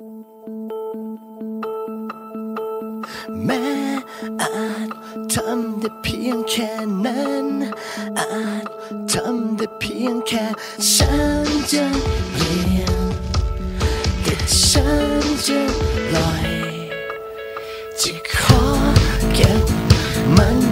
แม้อาจทำได้เพียงแค่นั้น อาจทำได้เพียงแค่ฉันจะเปลี่ยนแต่ฉันจะปล่อยจะขอเก็บมัน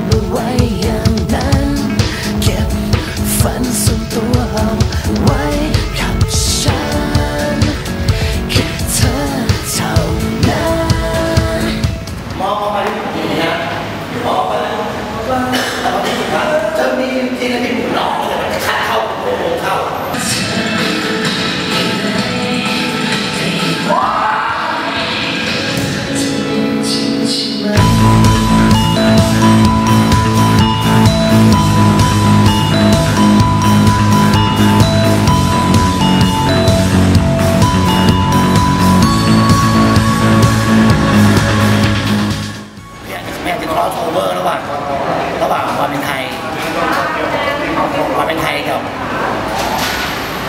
ความเป็นไทย ความเป็นไทยกับ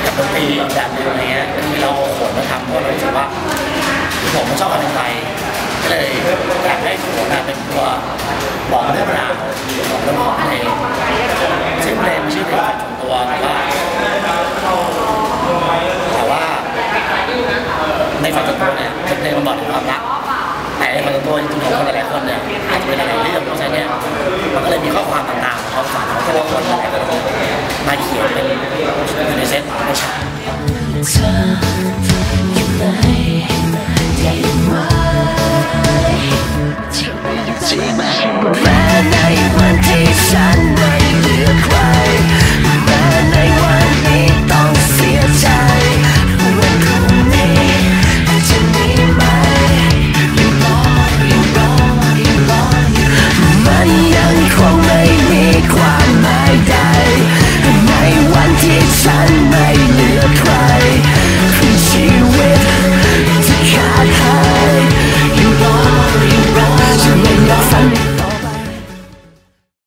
กับดนตรีแบบนึงอะไรเงี้ยคือเราโขนมาทำเพราะเรารู้สึกว่าผมชอบความเป็นไทยก็เลยอยากให้โขนมาเป็นตัวบอกเรื่องราวของเรื่องของเพลงซึ่งเพลงไม่ใช่เพลงส่วนตัวแต่ว่าแต่ว่าในฝันส่วนตัว จริงๆของหลายๆคนเนี่ยอาจจะเป็นหลายๆเรื่องเพราะฉะนั้นเนี่ยมันก็เลยมีข้อความต่างๆของความฝันของแต่ละคนหลายๆมาเขียนเป็นในเซตไม่ใช่เธออยู่ไหนได้ไหมจ